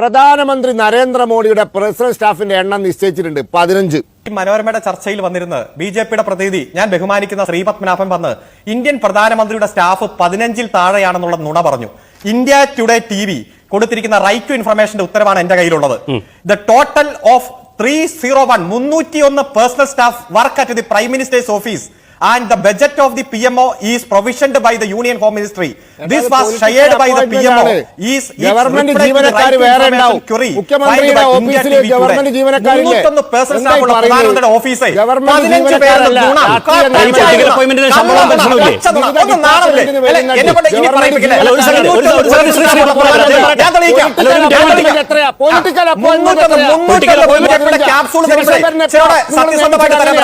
പ്രധാനമന്ത്രി നരേന്ദ്രമോദിയുടെ പേഴ്സണൽ സ്റ്റാഫിന്റെ എണ്ണം നിശ്ചയിച്ചിട്ടുണ്ട്. പതിനഞ്ച്. മനോരമയുടെ ചർച്ചയിൽ വന്നിരുന്നത് ബി ജെ പിയുടെ പ്രതിനിധി ഞാൻ ബഹുമാനിക്കുന്ന ശ്രീപത്മനാഭൻ വന്ന് ഇന്ത്യൻ പ്രധാനമന്ത്രിയുടെ സ്റ്റാഫ് പതിനഞ്ചിൽ താഴെയാണെന്നുള്ള നുണ പറഞ്ഞു. ഇന്ത്യ ടുഡേ ടി വി കൊടുത്തിരിക്കുന്ന റൈറ്റ് ടു ഇൻഫർമേഷന്റെ ഉത്തരവാണ് എന്റെ കയ്യിലുള്ളത്. The total of three zero one മുന്നൂറ്റി ഒന്ന് personnel staff work at the prime minister's office and the budget of the P M O is provisioned by the union home ministry this was shared by the P M O is government ജീവനക്കാർ വേറെ ഉണ്ടാവും മുഖ്യമന്ത്രിയുടെ ഓഫീസിലെ ജീവനക്കാരില്ലേ പറയുന്നത്? ഓഫീസേ പതിനഞ്ച് പേരുടെ ഗുണം. ഒന്ന് നാണമില്ലേ? എന്നെ കൊണ്ട് ഇനി പറയിപ്പിക്കില്ല. ഞാൻ- തെളിയിക്കാം. സത്യസന്ധമായിട്ട് തരാൻ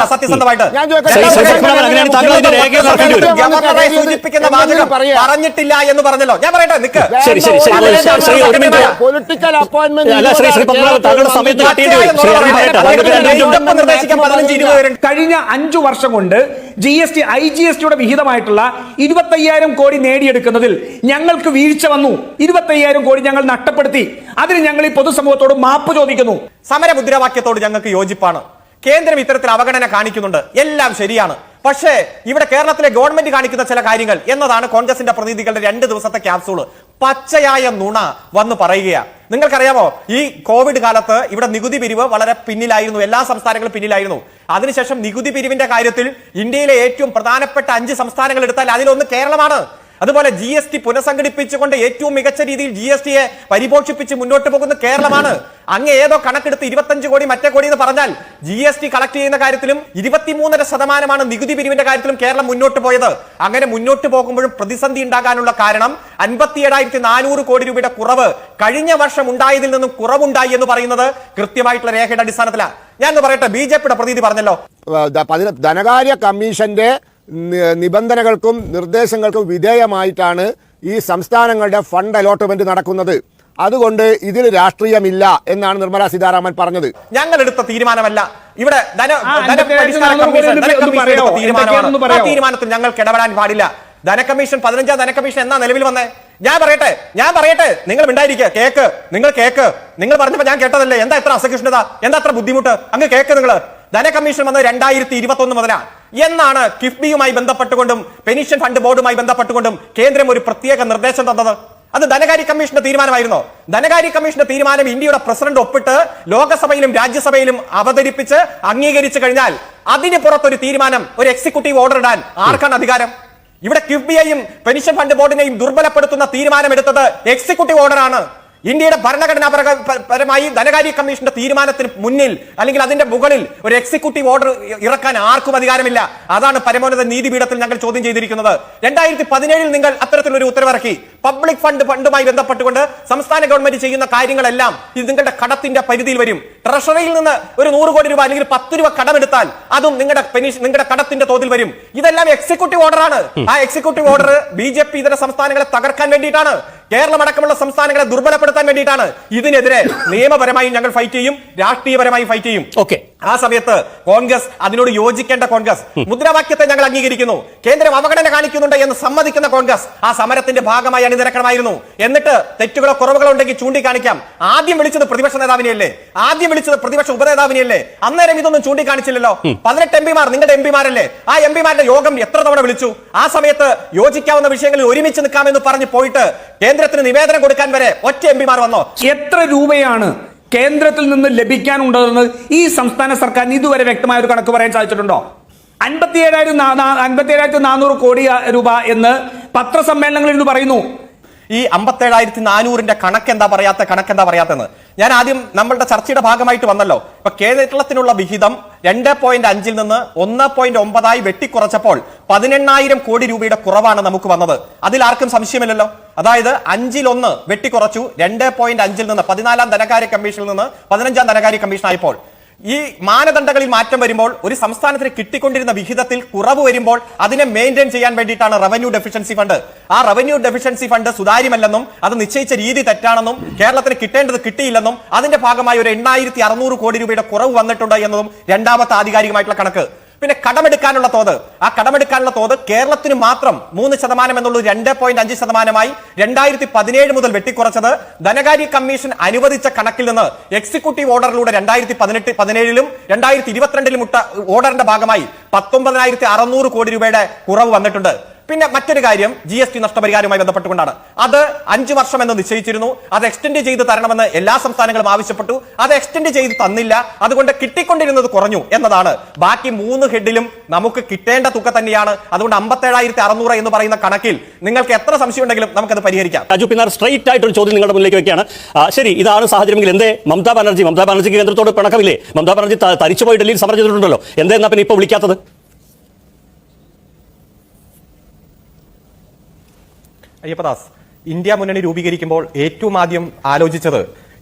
പറ, നിയമിച്ചിട്ടില്ല. സത്യസന്ധമായിട്ട് ഞാൻ ചോദിക്കട്ടെ, ശ്രീ, ശ്രീ, ഗവൺമെന്റ് ശ്രീ, അങ്ങനെയാണ് താങ്കൾ ഇതിന്റെ രേഖകൾ ഇറക്കേണ്ടി വരും. ഗവർണറെ സൂചിപ്പിക്കുന്ന വാചകം പറയാ. പറഞ്ഞിട്ടില്ല എന്ന് പറഞ്ഞല്ലോ ഞാൻ പറയട്ടെ നിക്ക് ശരി, ശരി, ഒരു മിനിറ്റ് പൊളിറ്റിക്കൽ അപ്പോയിന്റ്മെന്റ് കഴിഞ്ഞ അഞ്ചു വർഷം കൊണ്ട് G S T I G S ടിയുടെ വിഹിതമായിട്ടുള്ള ഇരുപത്തയ്യായിരം കോടി നേടിയെടുക്കുന്നതിൽ ഞങ്ങൾക്ക് വീഴ്ച വന്നു. ഇരുപത്തയ്യായിരം കോടി ഞങ്ങൾ നഷ്ടപ്പെടുത്തി. അതിന് ഞങ്ങൾ ഈ പൊതുസമൂഹത്തോട് മാപ്പ് ചോദിക്കുന്നു. സമരമുദ്രാവാക്യത്തോട് ഞങ്ങൾക്ക് യോജിപ്പാണ്. കേന്ദ്രം ഇത്തരത്തിൽ അവഗണന കാണിക്കുന്നുണ്ട്. എല്ലാം ശരിയാണ്. പക്ഷേ ഇവിടെ കേരളത്തിലെ ഗവൺമെന്റ് കാണിക്കുന്ന ചില കാര്യങ്ങൾ എന്നതാണ് കോൺഗ്രസിന്റെ പ്രതിനിധികളുടെ രണ്ട് ദിവസത്തെ ക്യാപ്സൂൾ പച്ചയായ നുണ വന്ന് പറയുകയാണ് നിങ്ങൾക്കറിയാമോ ഈ കോവിഡ് കാലത്ത് ഇവിടെ നികുതി പിരിവ് വളരെ പിന്നിലായിരുന്നു. എല്ലാ സംസ്ഥാനങ്ങളും പിന്നിലായിരുന്നു. അതിനുശേഷം നികുതി പിരിവിന്റെ കാര്യത്തിൽ ഇന്ത്യയിലെ ഏറ്റവും പ്രധാനപ്പെട്ട അഞ്ച് സംസ്ഥാനങ്ങൾ എടുത്താൽ അതിലൊന്ന് കേരളമാണ്. അതുപോലെ ജി എസ് ടി പുനഃസംഘടിപ്പിച്ചുകൊണ്ട് ഏറ്റവും മികച്ച രീതിയിൽ ജി എസ് ടിയെ പരിപോഷിപ്പിച്ച് മുന്നോട്ട് പോകുന്ന കേരളമാണ്. അങ്ങ് ഏതോ കണക്കെടുത്ത് ഇരുപത്തഞ്ച് കോടി മറ്റേ കോടി എന്ന് പറഞ്ഞാൽ ജി എസ് ടി കളക്ട് ചെയ്യുന്ന കാര്യത്തിലും ഇരുപത്തിമൂന്നര ശതമാനമാണ് നികുതി പിരിവിന്റെ കാര്യത്തിലും കേരളം മുന്നോട്ട് പോയത്. അങ്ങനെ മുന്നോട്ട് പോകുമ്പോഴും പ്രതിസന്ധി ഉണ്ടാകാനുള്ള കാരണം അൻപത്തി ഏഴായിരത്തി നാനൂറ് കോടി രൂപയുടെ കുറവ് കഴിഞ്ഞ വർഷം ഉണ്ടായതിൽ നിന്നും കുറവുണ്ടായി എന്ന് പറയുന്നത് കൃത്യമായിട്ടുള്ള രേഖയുടെ അടിസ്ഥാനത്തിലാണ് ഞാൻ പറയട്ടെ ബി ജെ പിയുടെ പ്രതീതി പറഞ്ഞല്ലോ. ധനകാര്യ കമ്മീഷന്റെ നിബന്ധനകൾക്കും നിർദ്ദേശങ്ങൾക്കും വിധേയമായിട്ടാണ് ഈ സംസ്ഥാനങ്ങളുടെ ഫണ്ട് അലോട്ട്മെന്റ് നടക്കുന്നത്. അതുകൊണ്ട് ഇതിൽ രാഷ്ട്രീയമില്ല എന്നാണ് നിർമ്മല സീതാരാമൻ പറഞ്ഞത്. ഞങ്ങൾ എടുത്ത തീരുമാനമല്ല. ഇവിടെ? തീരുമാനത്തിൽ ഞങ്ങൾക്ക് ഇടപെടാൻ പാടില്ല. ധനകമ്മീഷൻ പതിനഞ്ചാം ധനകമ്മീഷൻ എന്നാ നിലവിൽ വന്നേ? ഞാൻ പറയട്ടെ ഞാൻ പറയട്ടെ. നിങ്ങൾ ഉണ്ടായിരിക്കുക കേക്ക് നിങ്ങൾ കേക്ക്. നിങ്ങൾ പറഞ്ഞപ്പോ ഞാൻ കേട്ടതല്ലേ? എന്താ എത്ര അസഹിഷ്ണുത? എന്താ എത്ര ബുദ്ധിമുട്ട്? അങ്ങ് കേക്ക് നിങ്ങൾ ധനകമ്മീഷൻ വന്നത് രണ്ടായിരത്തി ഇരുപത്തി ഒന്ന് മുതലാണ് എന്നാണ് കിഫ്ബിയുമായി ബന്ധപ്പെട്ടുകൊണ്ടും പെൻഷൻ ഫണ്ട് ബോർഡുമായി ബന്ധപ്പെട്ടുകൊണ്ടും കേന്ദ്രം ഒരു പ്രത്യേക നിർദ്ദേശം തന്നത്. അത് ധനകാര്യ കമ്മീഷന്റെ തീരുമാനമായിരുന്നോ? ധനകാര്യ കമ്മീഷന്റെ തീരുമാനം ഇന്ത്യയുടെ പ്രസിഡന്റ് ഒപ്പിട്ട് ലോകസഭയിലും രാജ്യസഭയിലും അവതരിപ്പിച്ച് അംഗീകരിച്ചു കഴിഞ്ഞാൽ അതിന് പുറത്തൊരു തീരുമാനം ഒരു എക്സിക്യൂട്ടീവ് ഓർഡർ ഇടാൻ ആർക്കാണ് അധികാരം? ഇവിടെ കിഫ്ബിയെയും പെൻഷൻ ഫണ്ട് ബോർഡിനെയും ദുർബലപ്പെടുത്തുന്ന തീരുമാനമെടുത്തത് എക്സിക്യൂട്ടീവ് ഓർഡറാണ് ഇന്ത്യയുടെ ഭരണഘടനാപരമായി ധനകാര്യ കമ്മീഷന്റെ തീരുമാനത്തിന് മുന്നിൽ അല്ലെങ്കിൽ അതിന്റെ മുകളിൽ ഒരു എക്സിക്യൂട്ടീവ് ഓർഡർ ഇറക്കാൻ ആർക്കും അധികാരമില്ല. അതാണ് പരമോന്നത നീതിപീഠത്തിൽ ഞങ്ങൾ ചോദ്യം ചെയ്തിരിക്കുന്നത്. രണ്ടായിരത്തി പതിനേഴിൽ നിങ്ങൾ അത്തരത്തിലൊരു ഉത്തരവിറക്കി. പബ്ലിക് ഫണ്ട് ഫണ്ടുമായി ബന്ധപ്പെട്ടുകൊണ്ട് സംസ്ഥാന ഗവൺമെന്റ് ചെയ്യുന്ന കാര്യങ്ങളെല്ലാം ഇത് നിങ്ങളുടെ കടത്തിന്റെ പരിധിയിൽ വരും. ട്രഷറിയിൽ നിന്ന് ഒരു നൂറ് കോടി രൂപ അല്ലെങ്കിൽ പത്ത് രൂപ കടമെടുത്താൽ അതും നിങ്ങളുടെ നിങ്ങളുടെ കടത്തിന്റെ തോതിൽ വരും. ഇതെല്ലാം എക്സിക്യൂട്ടീവ് ഓർഡറാണ് ആ executive order B J P ഇതര സംസ്ഥാനങ്ങളെ തകർക്കാൻ വേണ്ടിയിട്ടാണ്. കേരളം അടക്കമുള്ള സംസ്ഥാനങ്ങളെ ദുർബലപ്പെടുത്താൻ വേണ്ടിയിട്ടാണ് ഇതിനെതിരെ നിയമപരമായും ഞങ്ങൾ ഫൈറ്റ് ചെയ്യും രാഷ്ട്രീയപരമായും ഫൈറ്റ് ചെയ്യും. ഓക്കെ ആ സമയത്ത് കോൺഗ്രസ് അതിനോട് യോജിക്കേണ്ട കോൺഗ്രസ്. മുദ്രാവാക്യത്തെ ഞങ്ങൾ അംഗീകരിക്കുന്നു. കേന്ദ്രം അവഗണന കാണിക്കുന്നുണ്ട് എന്ന് സമ്മതിക്കുന്ന കോൺഗ്രസ് ആ സമരത്തിന്റെ ഭാഗമായി അണിനിരക്കണമായിരുന്നു. എന്നിട്ട് തെറ്റുകളോ കുറവുകളോ ഉണ്ടെങ്കിൽ ചൂണ്ടിക്കാണിക്കാം. ആദ്യം വിളിച്ചത് പ്രതിപക്ഷ നേതാവിനെയല്ലേ? ആദ്യം വിളിച്ചത് പ്രതിപക്ഷ ഉപനേതാവിനെയല്ലേ? അന്നേരം ഇതൊന്നും ചൂണ്ടിക്കാണിച്ചില്ലല്ലോ. പതിനെട്ട് എം പിമാർ നിങ്ങളുടെ എം പിമാരല്ലേ? ആ എം പിമാരുടെ യോഗം എത്ര തവണ വിളിച്ചു? ആ സമയത്ത് യോജിക്കാവുന്ന വിഷയങ്ങളിൽ ഒരുമിച്ച് നിൽക്കാമെന്ന് പറഞ്ഞ് പോയിട്ട് കേന്ദ്രത്തിന് നിവേദനം കൊടുക്കാൻ വരെ ഒറ്റ എം പിമാർ വന്നോ? എത്ര രൂപയാണ് കേന്ദ്രത്തിൽ നിന്ന് ലഭിക്കാൻ ലഭിക്കാനുണ്ടെന്ന് ഈ സംസ്ഥാന സർക്കാരിന് ഇതുവരെ വ്യക്തമായ ഒരു കണക്ക് പറയാൻ സാധിച്ചിട്ടുണ്ടോ? അൻപത്തി ഏഴായിരം അൻപത്തി ഏഴായിരത്തി നാനൂറ് കോടി രൂപ എന്ന് പത്രസമ്മേളനങ്ങളിൽ നിന്ന് പറയുന്നു. ഈ അമ്പത്തേഴായിരത്തി നാനൂറിന്റെ കണക്ക് എന്താ പറയാത്ത കണക്ക് എന്താ പറയാത്തെന്ന് ഞാൻ ആദ്യം നമ്മളുടെ ചർച്ചയുടെ ഭാഗമായിട്ട് വന്നല്ലോ. ഇപ്പൊ കേരളത്തിനുള്ള വിഹിതം രണ്ട് പോയിന്റ് അഞ്ചിൽ നിന്ന് ഒന്ന് പോയിന്റ് ഒമ്പതായി വെട്ടിക്കുറച്ചപ്പോൾ പതിനെണ്ണായിരം കോടി രൂപയുടെ കുറവാണ് നമുക്ക് വന്നത്. അതിൽ ആർക്കും സംശയമില്ലല്ലോ. അതായത് അഞ്ചിൽ ഒന്ന് വെട്ടിക്കുറച്ചു രണ്ട് പോയിന്റ് അഞ്ചിൽ നിന്ന് പതിനാലാം ധനകാര്യ കമ്മീഷനിൽ നിന്ന് പതിനഞ്ചാം ധനകാര്യ കമ്മീഷൻ ആയപ്പോൾ ഈ മാനദണ്ഡങ്ങളിൽ മാറ്റം വരുമ്പോൾ ഒരു സംസ്ഥാനത്തിന് കിട്ടിക്കൊണ്ടിരുന്ന വിഹിതത്തിൽ കുറവ് വരുമ്പോൾ അതിനെ മെയിന്റെയിൻ ചെയ്യാൻ വേണ്ടിയിട്ടാണ് റവന്യൂ ഡെഫിഷ്യൻസി ഫണ്ട് ആ റവന്യൂ ഡെഫിഷ്യൻസി ഫണ്ട് സുതാര്യമല്ലെന്നും അത് നിശ്ചയിച്ച രീതി തെറ്റാണെന്നും കേരളത്തിന് കിട്ടേണ്ടത് കിട്ടിയില്ലെന്നും അതിന്റെ ഭാഗമായി ഒരു എണ്ണായിരത്തി കോടി രൂപയുടെ കുറവ് വന്നിട്ടുണ്ട് എന്നതും രണ്ടാമത്തെ ആധികാരികമായിട്ടുള്ള കണക്ക്. പിന്നെ കടമെടുക്കാനുള്ള തോത്. ആ കടമെടുക്കാനുള്ള തോത് കേരളത്തിന് മാത്രം മൂന്ന് ശതമാനം എന്നുള്ളത് രണ്ട് പോയിന്റ് അഞ്ച് ശതമാനമായി രണ്ടായിരത്തി പതിനേഴ് മുതൽ വെട്ടിക്കുറച്ചത്. ധനകാര്യ കമ്മീഷൻ അനുവദിച്ച കണക്കിൽ നിന്ന് എക്സിക്യൂട്ടീവ് ഓർഡറിലൂടെ രണ്ടായിരത്തി പതിനെട്ട് പതിനേഴിലും രണ്ടായിരത്തി ഇരുപത്തിരണ്ടിലും ഇട്ട ഓർഡറിന്റെ ഭാഗമായി പത്തൊമ്പതിനായിരത്തി അറുന്നൂറ് കോടി രൂപയുടെ കുറവ് വന്നിട്ടുണ്ട്. പിന്നെ മറ്റൊരു കാര്യം ജി എസ് ടി നഷ്ടപരിഹാരവുമായി ബന്ധപ്പെട്ടുകൊണ്ടാണ്. അത് അഞ്ചു വർഷം എന്ന് നിശ്ചയിച്ചിരുന്നു. അത് എക്സ്റ്റെൻഡ് ചെയ്ത് തരണമെന്ന് എല്ലാ സംസ്ഥാനങ്ങളും ആവശ്യപ്പെട്ടു. അത് എക്സ്റ്റെൻഡ് ചെയ്ത് തന്നില്ല. അതുകൊണ്ട് കിട്ടിക്കൊണ്ടിരുന്നത് കുറഞ്ഞു എന്നതാണ്. ബാക്കി മൂന്ന് ഹെഡിലും നമുക്ക് കിട്ടേണ്ട തുക തന്നെയാണ്. അതുകൊണ്ട് അമ്പത്തേഴായിരത്തി അറുന്നൂറ് എന്ന് പറയുന്ന കണക്കിൽ നിങ്ങൾക്ക് എത്ര സംശയം ഉണ്ടെങ്കിലും നമുക്കത് പരിഹരിക്കാം. രാജു പിന്നാർ സ്ട്രൈറ്റ് ആയിട്ടൊരു ചോദ്യം നിങ്ങളുടെ മുന്നിലേക്ക് വെക്കുകയാണ്. ശരി ഇതാണ് സാഹചര്യമെങ്കിൽ എന്തേ? മമതാ ബാനർജി മമതാ ബാനർജിക്ക് കേന്ദ്രത്തോട് പിണക്കമില്ലേ? മമതാ ബാനർജി തരിച്ചുപോയി ഡൽഹിയിൽ സമരം ചെയ്തിട്ടുണ്ടല്ലോ. എന്തേ എന്നാ പിന്നെ ഇപ്പോൾ വിളിക്കാത്തത്? അയ്യപ്പദാസ് ഇന്ത്യ മുന്നണി രൂപീകരിക്കുമ്പോൾ ഏറ്റവും ആദ്യം ആലോചിച്ചത്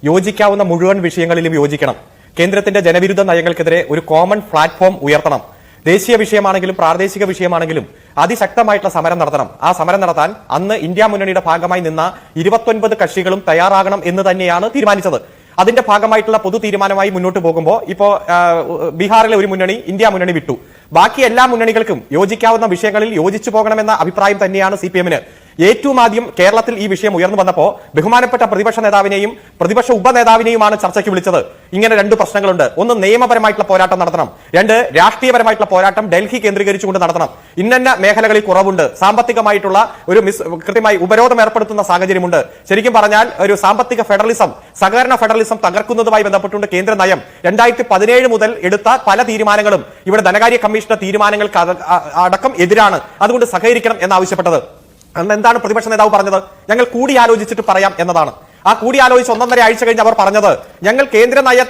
യോജിക്കാവുന്ന മുഴുവൻ വിഷയങ്ങളിലും യോജിക്കണം. കേന്ദ്രത്തിന്റെ ജനവിരുദ്ധ നയങ്ങൾക്കെതിരെ ഒരു കോമൺ പ്ലാറ്റ്ഫോം ഉയർത്തണം. ദേശീയ വിഷയമാണെങ്കിലും പ്രാദേശിക വിഷയമാണെങ്കിലും അതിശക്തമായിട്ടുള്ള സമരം നടത്തണം. ആ സമരം നടത്താൻ അന്ന് ഇന്ത്യ മുന്നണിയുടെ ഭാഗമായി നിന്ന ഇരുപത്തൊൻപത് കക്ഷികളും തയ്യാറാകണം എന്ന് തന്നെയാണ് തീരുമാനിച്ചത്. അതിന്റെ ഭാഗമായിട്ടുള്ള പൊതു തീരുമാനമായി മുന്നോട്ട് പോകുമ്പോൾ ഇപ്പോ ബീഹാറിലെ ഒരു മുന്നണി ഇന്ത്യ മുന്നണി വിട്ടു. ബാക്കി എല്ലാ മുന്നണികൾക്കും യോജിക്കാവുന്ന വിഷയങ്ങളിൽ യോജിച്ചു പോകണമെന്ന അഭിപ്രായം തന്നെയാണ് സി ഏറ്റവും ആദ്യം കേരളത്തിൽ ഈ വിഷയം ഉയർന്നു വന്നപ്പോ ബഹുമാനപ്പെട്ട പ്രതിപക്ഷ നേതാവിനെയും പ്രതിപക്ഷ ഉപനേതാവിനെയുമാണ് ചർച്ചയ്ക്ക് വിളിച്ചത്. ഇങ്ങനെ രണ്ട് പ്രശ്നങ്ങളുണ്ട്. ഒന്ന് നിയമപരമായിട്ടുള്ള പോരാട്ടം നടത്തണം. രണ്ട് രാഷ്ട്രീയപരമായിട്ടുള്ള പോരാട്ടം ഡൽഹി കേന്ദ്രീകരിച്ചുകൊണ്ട് നടത്തണം. ഇന്നന്ന മേഖലകളിൽ കുറവുണ്ട്. സാമ്പത്തികമായിട്ടുള്ള ഒരു മിസ് കൃത്യമായി ഉപരോധം ഏർപ്പെടുത്തുന്ന സാഹചര്യമുണ്ട്. ശരിക്കും പറഞ്ഞാൽ ഒരു സാമ്പത്തിക ഫെഡറലിസം സഹകരണ ഫെഡറലിസം തകർക്കുന്നതുമായി ബന്ധപ്പെട്ടുകൊണ്ട് കേന്ദ്ര നയം. രണ്ടായിരത്തി മുതൽ എടുത്ത പല തീരുമാനങ്ങളും ഇവിടെ ധനകാര്യ കമ്മീഷന്റെ തീരുമാനങ്ങൾക്ക് അടക്കം എതിരാണ്. അതുകൊണ്ട് സഹകരിക്കണം എന്നാവശ്യപ്പെട്ടത്. അന്ന് എന്താണ് പ്രതിപക്ഷ നേതാവ് പറഞ്ഞത്? ഞങ്ങൾ കൂടിയാലോചിച്ചിട്ട് പറയാം എന്നതാണ്. ആ കൂടിയാലോചിച്ച് ഒന്നൊന്നര ആഴ്ച കഴിഞ്ഞ് അവർ പറഞ്ഞത് ഞങ്ങൾ കേന്ദ്ര നയ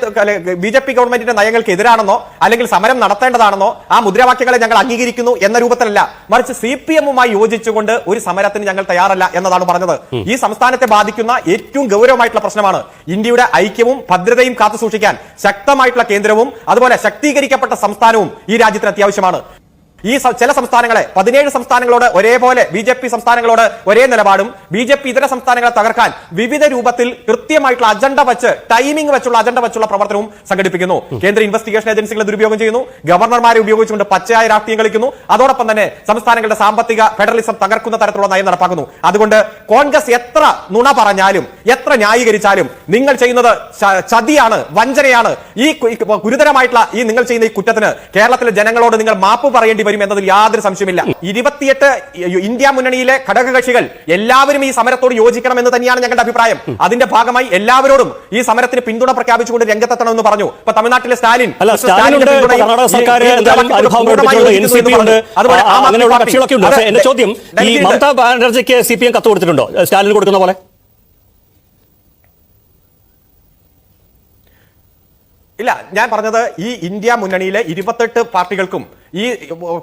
ബി ജെ പി ഗവൺമെന്റിന്റെ നയങ്ങൾക്ക് എതിരാണെന്നോ അല്ലെങ്കിൽ സമരം നടത്തേണ്ടതാണെന്നോ ആ മുദ്രാവാക്യങ്ങളെ ഞങ്ങൾ അംഗീകരിക്കുന്നു എന്ന രൂപത്തിലല്ല. മറിച്ച് സി പി എമ്മുമായി യോജിച്ചുകൊണ്ട് ഒരു സമരത്തിന് ഞങ്ങൾ തയ്യാറല്ല എന്നതാണ് പറഞ്ഞത്. ഈ സംസ്ഥാനത്തെ ബാധിക്കുന്ന ഏറ്റവും ഗൗരവമായിട്ടുള്ള പ്രശ്നമാണ് ഇന്ത്യയുടെ ഐക്യവും ഭദ്രതയും കാത്തു സൂക്ഷിക്കാൻ ശക്തമായിട്ടുള്ള കേന്ദ്രവും അതുപോലെ ശക്തീകരിക്കപ്പെട്ട സംസ്ഥാനവും ഈ രാജ്യത്തിന് അത്യാവശ്യമാണ്. ഈ ചില സംസ്ഥാനങ്ങളെ പതിനേഴ് സംസ്ഥാനങ്ങളോട് ഒരേപോലെ ബി ജെ പി സംസ്ഥാനങ്ങളോട് ഒരേ നിലപാടും ബി ജെ പി ഇതര സംസ്ഥാനങ്ങളെ തകർക്കാൻ വിവിധ രൂപത്തിൽ കൃത്യമായിട്ടുള്ള അജണ്ട വെച്ച് ടൈമിംഗ് വെച്ചുള്ള അജണ്ട വെച്ചുള്ള പ്രവർത്തനവും സംഘടിപ്പിക്കുന്നു. കേന്ദ്ര ഇൻവെസ്റ്റിഗേഷൻ ഏജൻസികളെ ദുരുപയോഗം ചെയ്യുന്നു. ഗവർണർമാരെ ഉപയോഗിച്ചുകൊണ്ട് പച്ചയായ രാഷ്ട്രീയം കളിക്കുന്നു. അതോടൊപ്പം തന്നെ സംസ്ഥാനങ്ങളുടെ സാമ്പത്തിക ഫെഡറലിസം തകർക്കുന്ന തരത്തിലുള്ള നയം നടപ്പാക്കുന്നു. അതുകൊണ്ട് കോൺഗ്രസ് എത്ര നുണ പറഞ്ഞാലും എത്ര ന്യായീകരിച്ചാലും നിങ്ങൾ ചെയ്യുന്നത് ചതിയാണ് വഞ്ചനയാണ്. ഈ ഗുരുതരമായിട്ടുള്ള ഈ നിങ്ങൾ ചെയ്യുന്ന ഈ കുറ്റത്തിന് കേരളത്തിലെ ജനങ്ങളോട് നിങ്ങൾ മാപ്പ് പറയേണ്ടി വരും എന്നതിൽ യാതൊരു സംശയമില്ല ഇരുപത്തിയെട്ട് ഇന്ത്യ മുന്നണിയിലെ ഘടകകക്ഷികൾ എല്ലാവരും ഈ സമരത്തോട് യോജിക്കണം എന്ന് തന്നെയാണ് ഞങ്ങളുടെ അഭിപ്രായം. അതിന്റെ ഭാഗമായി എല്ലാവരോടും ഈ സമരത്തിന് പിന്തുണ പ്രഖ്യാപിച്ചുകൊണ്ട് രംഗത്തെത്തണമെന്ന് പറഞ്ഞു. ഇപ്പൊ തമിഴ്നാട്ടിലെ സ്റ്റാലിൻ എന്റെ ചോദ്യം ഈ മമതാ ബാനർജിക്ക് സി പി എം കത്ത് കൊടുത്തിട്ടുണ്ടോ? സ്റ്റാലിന് കൊടുക്കുന്ന പോലെ? ഇല്ല ഞാൻ പറഞ്ഞത് ഈ ഇന്ത്യ മുന്നണിയിലെ ഇരുപത്തെട്ട് പാർട്ടികൾക്കും ഈ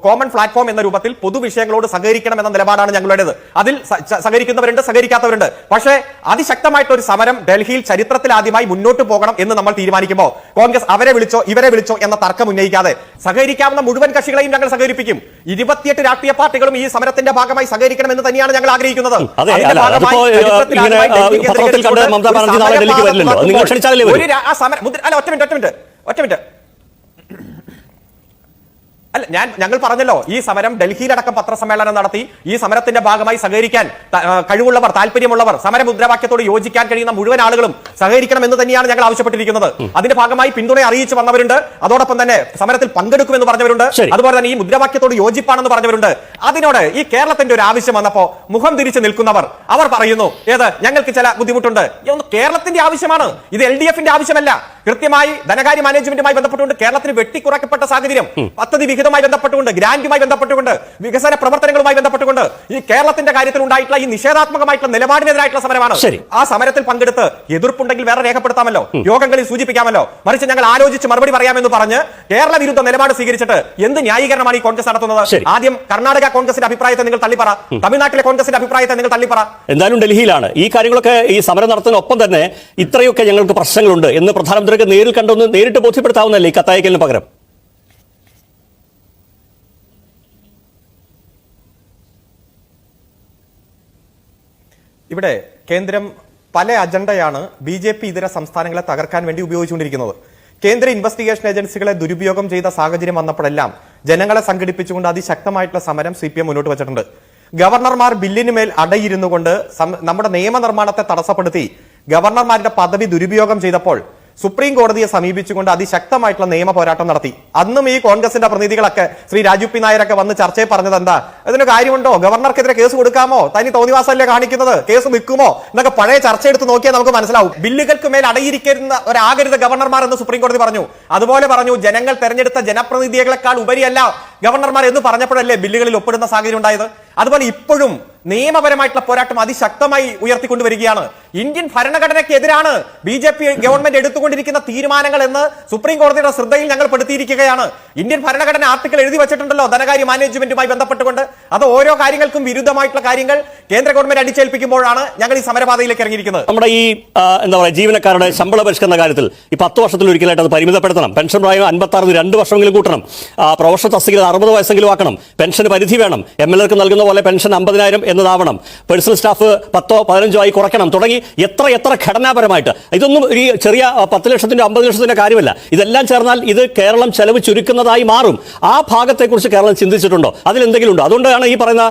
കോമൺ പ്ലാറ്റ്ഫോം എന്ന രൂപത്തിൽ പൊതുവിഷയങ്ങളോട് സഹകരിക്കണം എന്ന നിലപാടാണ് ഞങ്ങളുടേത്. അതിൽ സഹകരിക്കുന്നവരുണ്ട് സഹകരിക്കാത്തവരുണ്ട്. പക്ഷേ അതിശക്തമായിട്ടൊരു സമരം ഡൽഹിയിൽ ചരിത്രത്തിൽ ആദ്യമായി മുന്നോട്ട് പോകണം എന്ന് നമ്മൾ തീരുമാനിക്കുമ്പോൾ കോൺഗ്രസ് അവരെ വിളിച്ചോ ഇവരെ വിളിച്ചോ എന്ന തർക്കം ഉന്നയിക്കാതെ സഹകരിക്കാവുന്ന മുഴുവൻ കക്ഷികളെയും ഞങ്ങൾ സഹകരിപ്പിക്കും. ഇരുപത്തിയെട്ട് രാഷ്ട്രീയ പാർട്ടികളും ഈ സമരത്തിന്റെ ഭാഗമായി സഹകരിക്കണം എന്ന് തന്നെയാണ് ഞങ്ങൾ ആഗ്രഹിക്കുന്നത്. ഒരു ഒറ്റ മിനിറ്റ് ഒറ്റ മിനിറ്റ് ഒറ്റ മിനിറ്റ്. അല്ല ഞാൻ ഞങ്ങൾ പറഞ്ഞല്ലോ ഈ സമരം ഡൽഹിയിലടക്കം പത്രസമ്മേളനം നടത്തി ഈ സമരത്തിന്റെ ഭാഗമായി സഹകരിക്കാൻ കഴിവുള്ളവർ താല്പര്യമുള്ളവർ സമര മുദ്രാവാക്യത്തോട് യോജിക്കാൻ കഴിയുന്ന മുഴുവൻ ആളുകളും സഹകരിക്കണം എന്ന് തന്നെയാണ് ഞങ്ങൾ ആവശ്യപ്പെട്ടിരിക്കുന്നത്. അതിന്റെ ഭാഗമായി പിന്തുണ അറിയിച്ചു വന്നവരുണ്ട്. അതോടൊപ്പം തന്നെ സമരത്തിൽ പങ്കെടുക്കുമെന്ന് പറഞ്ഞവരുണ്ട്. അതുപോലെ തന്നെ ഈ മുദ്രാവാക്യത്തോട് യോജിപ്പാണെന്ന് പറഞ്ഞവരുണ്ട്. അതിനോട് ഈ കേരളത്തിന്റെ ഒരു ആവശ്യം വന്നപ്പോ മുഖം തിരിച്ചു നിൽക്കുന്നവർ അവർ പറയുന്നു ഏത് ഞങ്ങൾക്ക് ചില ബുദ്ധിമുട്ടുണ്ട്. ഇതൊന്ന് കേരളത്തിന്റെ ആവശ്യമാണ്. ഇത് എൽ ഡി എഫിന്റെ ആവശ്യമല്ല. കൃത്യമായി ധനകാര്യ മാനേജ്മെന്റുമായി ബന്ധപ്പെട്ടുകൊണ്ട് കേരളത്തിന് വെട്ടിക്കുറക്കപ്പെട്ട സാഹചര്യം പദ്ധതി വിഹിതമായി ബന്ധപ്പെട്ടുകൊണ്ട് ഗ്രാന്റുമായി ബന്ധപ്പെട്ടുകൊണ്ട് വികസന പ്രവർത്തനങ്ങളുമായി ബന്ധപ്പെട്ടുകൊണ്ട് ഈ കേരളത്തിന്റെ കാര്യത്തിൽ ഉണ്ടായിട്ടുള്ള ഈ നിഷേധാത്മകമായിട്ടുള്ള നിലപാടിനെതിരായിട്ടുള്ള സമരമാണ്. ആ സമരത്തിൽ പങ്കെടുത്ത് എതിർപ്പുണ്ടെങ്കിൽ വേറെ രേഖപ്പെടുത്താമല്ലോ. യോഗങ്ങളിൽ സൂചിപ്പിക്കാമല്ലോ. മറിച്ച് ഞങ്ങൾ ആലോചിച്ച് മറുപടി പറയാമെന്ന് പറഞ്ഞ് കേരള വിരുദ്ധ നിലപാട് സ്വീകരിച്ചിട്ട് എന്ത് ന്യായീകരണമാണ് ഈ കോൺഗ്രസ് നടത്തുന്നത്? ആദ്യം കർണാടക കോൺഗ്രസിന്റെ അഭിപ്രായത്തെ നിങ്ങൾ തള്ളിപ്പറ. തമിഴ്നാട്ടിലെ കോൺഗ്രസിന്റെ അഭിപ്രായത്തെ നിങ്ങൾ തള്ളിപ്പറ. എന്തായാലും ഡൽഹിയിലാണ്. ഈ കാര്യങ്ങളൊക്കെ ഈ സമരം നടത്തുന്നതിനൊപ്പം തന്നെ ഇത്രയൊക്കെ ഞങ്ങൾക്ക് പ്രശ്നങ്ങളുണ്ട് എന്ന് പ്രധാനമന്ത്രിക്ക് നേരിൽ കണ്ടൊന്ന് നേരിട്ട് ബോധ്യപ്പെടുത്താവുന്നല്ലേ ഈ കത്തായക്കലിന് പകരം? ഇവിടെ കേന്ദ്രം പല അജണ്ടയാണ് ബി ജെ പി ഇതര സംസ്ഥാനങ്ങളെ തകർക്കാൻ വേണ്ടി ഉപയോഗിച്ചുകൊണ്ടിരിക്കുന്നത്. കേന്ദ്ര ഇൻവെസ്റ്റിഗേഷൻ ഏജൻസികളെ ദുരുപയോഗം ചെയ്ത സാഹചര്യം വന്നപ്പോഴെല്ലാം ജനങ്ങളെ സംഘടിപ്പിച്ചുകൊണ്ട് അതിശക്തമായിട്ടുള്ള സമരം സി പി എം മുന്നോട്ട് വെച്ചിട്ടുണ്ട്. ഗവർണർമാർ ബില്ലിന് മേൽ അടയിരുന്നു കൊണ്ട് നമ്മുടെ നിയമനിർമ്മാണത്തെ തടസ്സപ്പെടുത്തി ഗവർണർമാരുടെ പദവി ദുരുപയോഗം ചെയ്തപ്പോൾ സുപ്രീം കോടതിയെ സമീപിച്ചുകൊണ്ട് അതിശക്തമായിട്ടുള്ള നിയമ പോരാട്ടം നടത്തി. അന്നും ഈ കോൺഗ്രസിന്റെ പ്രതിനിധികളൊക്കെ ശ്രീ രാജു പി നായരൊക്കെ വന്ന് ചർച്ചയിൽ പറഞ്ഞത് എന്താ? ഇതിന് കാര്യമുണ്ടോ? ഗവർണർക്കെതിരെ കേസ് കൊടുക്കാമോ? തനി തോന്നിവാസമല്ലേ കാണിക്കുന്നത്? കേസ് നിൽക്കുമോ എന്നൊക്കെ പഴയ ചർച്ച എടുത്ത് നോക്കിയാൽ നമുക്ക് മനസ്സിലാവും. ബില്ലുകൾക്ക് മേൽ അടയിരിക്കുന്ന ഒരാകരുത് ഗവർണർമാർ എന്ന് സുപ്രീം കോടതി പറഞ്ഞു. അതുപോലെ പറഞ്ഞു ജനങ്ങൾ തെരഞ്ഞെടുത്ത ജനപ്രതിനിധികളെക്കാൾ ഉപരിയല്ല ഗവർണർമാർ എന്ന് പറഞ്ഞപ്പോഴല്ലേ ബില്ലുകളിൽ ഒപ്പിടുന്ന സാഹചര്യം ഉണ്ടായത്? അതുപോലെ ഇപ്പോഴും നിയമപരമായിട്ടുള്ള പോരാട്ടം അതിശക്തമായി ഉയർത്തിക്കൊണ്ടുവരികയാണ്. ഇന്ത്യൻ ഭരണഘടനയ്ക്കെതിരാണ് ബി ജെ പി ഗവൺമെന്റ് എടുത്തുകൊണ്ടിരിക്കുന്ന തീരുമാനങ്ങൾ എന്ന് സുപ്രീം കോടതിയുടെ ശ്രദ്ധയിൽ ഞങ്ങൾ പെടുത്തിയിരിക്കുകയാണ്. ഇന്ത്യൻ ഭരണഘടന ആർട്ടിക്കിൾ എഴുതി വെച്ചിട്ടുണ്ടല്ലോ ധനകാര്യ മാനേജ്മെന്റുമായി ബന്ധപ്പെട്ടുകൊണ്ട്. അത് ഓരോ കാര്യങ്ങൾക്കും വിരുദ്ധമായിട്ടുള്ള കാര്യങ്ങൾ കേന്ദ്ര ഗവൺമെന്റ് അടിച്ചേൽപ്പിക്കുമ്പോഴാണ് ഞങ്ങൾ ഈ സമരപാതയിലേക്ക് ഇറങ്ങിയിരിക്കുന്നത്. നമ്മുടെ ഈ എന്താ പറയുക ജീവനക്കാരുടെ ശമ്പള പരിഷ്കരണ കാര്യത്തിൽ ഈ പത്ത് വർഷത്തിൽ ഒരിക്കലായിട്ട് അത് പരിമിതപ്പെടുത്തണം. പെൻഷൻ പ്രായം അൻപത്തി ആറ് രണ്ട് വർഷമെങ്കിലും കൂട്ടണം. പ്രൊഫഷണൽ തസ്തികയിൽ അറുപത് വയസ്സെങ്കിലും ആക്കണം. പെൻഷൻ പരിധി വേണം. എം എൽ എർക്ക് നൽകുന്ന പോലെ പെൻഷൻ അമ്പതിനായിരം എന്നതാവണം. പേഴ്സണൽ സ്റ്റാഫ് പത്തോ പതിനഞ്ചോ ആയി കുറയ്ക്കണം. തുടങ്ങി എത്ര എത്ര ഘടനാപരമായിട്ട്. ഇതൊന്നും ഈ ചെറിയ പത്ത് ലക്ഷത്തിന്റെ അമ്പത് ലക്ഷത്തിന്റെ കാര്യമല്ല. ഇതെല്ലാം ചേർന്നാൽ ഇത് കേരളം ചെലവ് ചുരുക്കുന്നതായി മാറും. ആ ഭാഗത്തെക്കുറിച്ച് കേരളം ചിന്തിച്ചിട്ടുണ്ടോ? അതിലെന്തെങ്കിലും ഉണ്ടോ അതുകൊണ്ടാണ് ഈ പറയുന്ന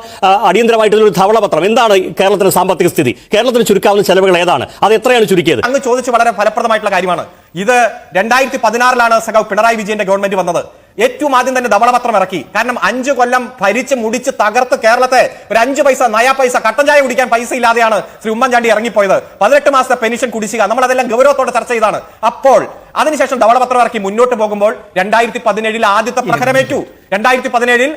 അടിയന്തരമായിട്ട് ഒരു ധവളപത്രം എന്താണ് കേരളത്തിന്റെ സാമ്പത്തിക സ്ഥിതി? കേരളത്തിന് ചുരുക്കാവുന്ന ചെലവുകൾ ഏതാണ്? അത് എത്രയാണ് ചുരുക്കിയത്? അങ്ങ് ചോദിച്ച് വളരെ ഫലപ്രദമായിട്ടുള്ള കാര്യമാണ്. ഇത് രണ്ടായിരത്തി പതിനാറിലാണ് സഖാവ് പിണറായി വിജയന്റെ ഗവൺമെന്റ് വന്നത്. ഏറ്റവും ആദ്യം തന്നെ ധവളപത്രം ഇറക്കി. കാരണം അഞ്ചു കൊല്ലം ഭരിച്ച് മുടിച്ച് തകർത്ത് കേരളത്തെ ഒരു അഞ്ച് പൈസ നയാ പൈസ കട്ടൻ ചായ കുടിക്കാൻ പൈസ ഇല്ലാതെയാണ് ശ്രീ ഉമ്മൻചാണ്ടി ഇറങ്ങിപ്പോയത്. പതിനെട്ട് മാസത്തെ പെൻഷൻ കുടിശ്ശിക. നമ്മൾ അതെല്ലാം ഗൗരവത്തോടെ ചർച്ച ചെയ്താണ്. അപ്പോൾ അതിനുശേഷം ധവളപത്രം ഇറക്കി മുന്നോട്ട് പോകുമ്പോൾ രണ്ടായിരത്തി പതിനേഴിൽ ആദ്യത്തെ പ്രഹരമേറ്റു. രണ്ടായിരത്തി പതിനേഴിൽ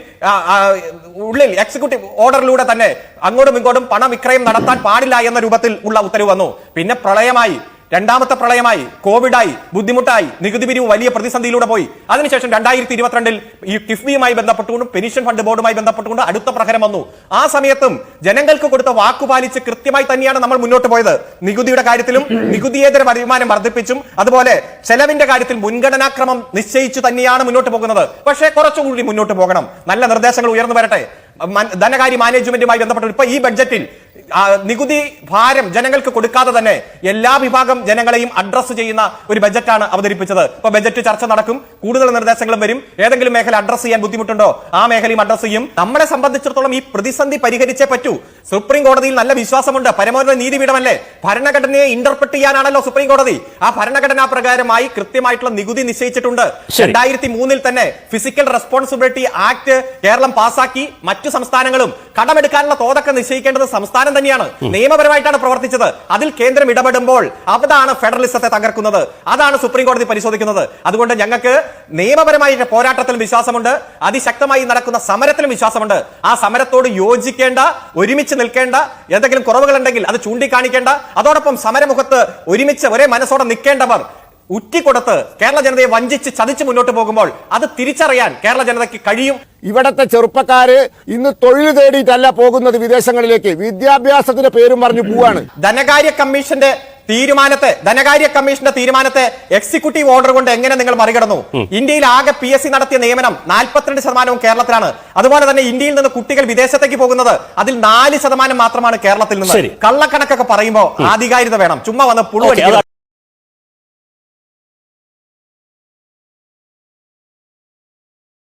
ഉള്ളിൽ എക്സിക്യൂട്ടീവ് ഓർഡറിലൂടെ തന്നെ അങ്ങോട്ടും ഇങ്ങോട്ടും പണവിക്രയം നടത്താൻ പാടില്ല എന്ന രൂപത്തിൽ ഉള്ള ഉത്തരവ് വന്നു. പിന്നെ പ്രളയമായി. രണ്ടാമത്തെ പ്രളയമായി കോവിഡായി ബുദ്ധിമുട്ടായി നികുതി പിരിവ് വലിയ പ്രതിസന്ധിയിലൂടെ പോയി. അതിനുശേഷം രണ്ടായിരത്തി ഇരുപത്തിരണ്ടിൽ ഈ കിഫ്ബിയുമായി ബന്ധപ്പെട്ടുകൊണ്ടും പെൻഷൻ ഫണ്ട് ബോർഡുമായി ബന്ധപ്പെട്ടുകൊണ്ട് അടുത്ത പ്രഹരം വന്നു. ആ സമയത്തും ജനങ്ങൾക്ക് കൊടുത്ത വാക്കു പാലിച്ച് കൃത്യമായി തന്നെയാണ് നമ്മൾ മുന്നോട്ട് പോയത്. നികുതിയുടെ കാര്യത്തിലും നികുതിയേതര വരുമാനം വർദ്ധിപ്പിച്ചും അതുപോലെ ചെലവിന്റെ കാര്യത്തിൽ മുൻഗണനാക്രമം നിശ്ചയിച്ചു തന്നെയാണ് മുന്നോട്ട് പോകുന്നത്. പക്ഷേ കുറച്ചുകൂടി മുന്നോട്ട് പോകണം. നല്ല നിർദ്ദേശങ്ങൾ ഉയർന്നു വരട്ടെ. ധനകാര്യ മാനേജ്മെന്റുമായി ബന്ധപ്പെട്ട ഇപ്പൊ ഈ ബഡ്ജറ്റിൽ നികുതി ഭാരം ജനങ്ങൾക്ക് കൊടുക്കാതെ തന്നെ എല്ലാ വിഭാഗം ജനങ്ങളെയും അഡ്രസ് ചെയ്യുന്ന ഒരു ബജറ്റാണ് അവതരിപ്പിച്ചത്. ഇപ്പൊ ബജറ്റ് ചർച്ച നടക്കും കൂടുതൽ നിർദ്ദേശങ്ങളും വരും. ഏതെങ്കിലും മേഖല അഡ്രസ് ചെയ്യാൻ ബുദ്ധിമുട്ടുണ്ടോ? ആ മേഖലയും അഡ്രസ് ചെയ്യും. നമ്മളെ സംബന്ധിച്ചിടത്തോളം ഈ പ്രതിസന്ധി പരിഹരിച്ചേ പറ്റൂ. സുപ്രീം കോടതിയിൽ നല്ല വിശ്വാസമുണ്ട്. പരമോന്നത നീതിപീഠമല്ലേ? ഭരണഘടനയെ ഇന്റർപ്രറ്റ് ചെയ്യാനാണല്ലോ സുപ്രീം കോടതി. ആ ഭരണഘടനാ പ്രകാരമായി കൃത്യമായിട്ടുള്ള നികുതി നിശ്ചയിച്ചിട്ടുണ്ട്. രണ്ടായിരത്തി മൂന്നിൽ തന്നെ ഫിസിക്കൽ റെസ്പോൺസിബിലിറ്റി ആക്ട് കേരളം പാസാക്കി. മറ്റു സംസ്ഥാനങ്ങളും കടമെടുക്കാനുള്ള തോതൊക്കെ നിശ്ചയിക്കേണ്ടത് സംസ്ഥാനം തന്നെയാണ്. നിയമപരമായിട്ടാണ് പ്രവർത്തിച്ചത്. അതിൽ കേന്ദ്രം ഇടപെടുമ്പോൾ അതാണ് ഫെഡറലിസത്തെ തകർക്കുന്നത്. അതാണ് സുപ്രീം കോടതി പരിശോധിക്കുന്നത്. അതുകൊണ്ട് ഞങ്ങൾക്ക് നിയമപരമായ പോരാട്ടത്തിലും വിശ്വാസമുണ്ട്. അതിശക്തമായി നടക്കുന്ന സമരത്തിലും വിശ്വാസമുണ്ട്. ആ സമരത്തോട് യോജിക്കേണ്ട ഒരുമിച്ച് നിൽക്കേണ്ട എന്തെങ്കിലും കുറവുകൾ ഉണ്ടെങ്കിൽ അത് ചൂണ്ടിക്കാണിക്കേണ്ട. അതോടൊപ്പം സമരമുഖത്ത് ഒരുമിച്ച് ഒരേ മനസ്സോടെ നിൽക്കേണ്ടവർ ഉറ്റിക്കൊടുത്ത് കേരള ജനതയെ വഞ്ചിച്ച് ചതിച്ച് മുന്നോട്ട് പോകുമ്പോൾ അത് തിരിച്ചറിയാൻ കേരള ജനതയ്ക്ക് കഴിയും. ഇവിടത്തെ ചെറുപ്പക്കാര് ഇന്ന് തൊഴിൽ തേടിയിട്ടല്ല പോകുന്നത് വിദേശങ്ങളിലേക്ക്. വിദ്യാഭ്യാസത്തിന്റെ പേരും പറഞ്ഞു പോവാണ്. ധനകാര്യ കമ്മീഷന്റെ തീരുമാനത്തെ ധനകാര്യ കമ്മീഷന്റെ തീരുമാനത്തെ എക്സിക്യൂട്ടീവ് ഓർഡർ കൊണ്ട് എങ്ങനെ നിങ്ങൾ മറികടന്നു? ഇന്ത്യയിൽ ആകെ പി എസ് സി നടത്തിയ നിയമനം നാൽപ്പത്തിരണ്ട് ശതമാനവും കേരളത്തിലാണ്. അതുപോലെ തന്നെ ഇന്ത്യയിൽ നിന്ന് കുട്ടികൾ വിദേശത്തേക്ക് പോകുന്നത് അതിൽ നാല് ശതമാനം മാത്രമാണ് കേരളത്തിൽ നിന്ന്. കള്ളക്കണക്കൊക്കെ പറയുമ്പോൾ ആധികാരികത വേണം. ചുമ്മാ വന്ന് പുളു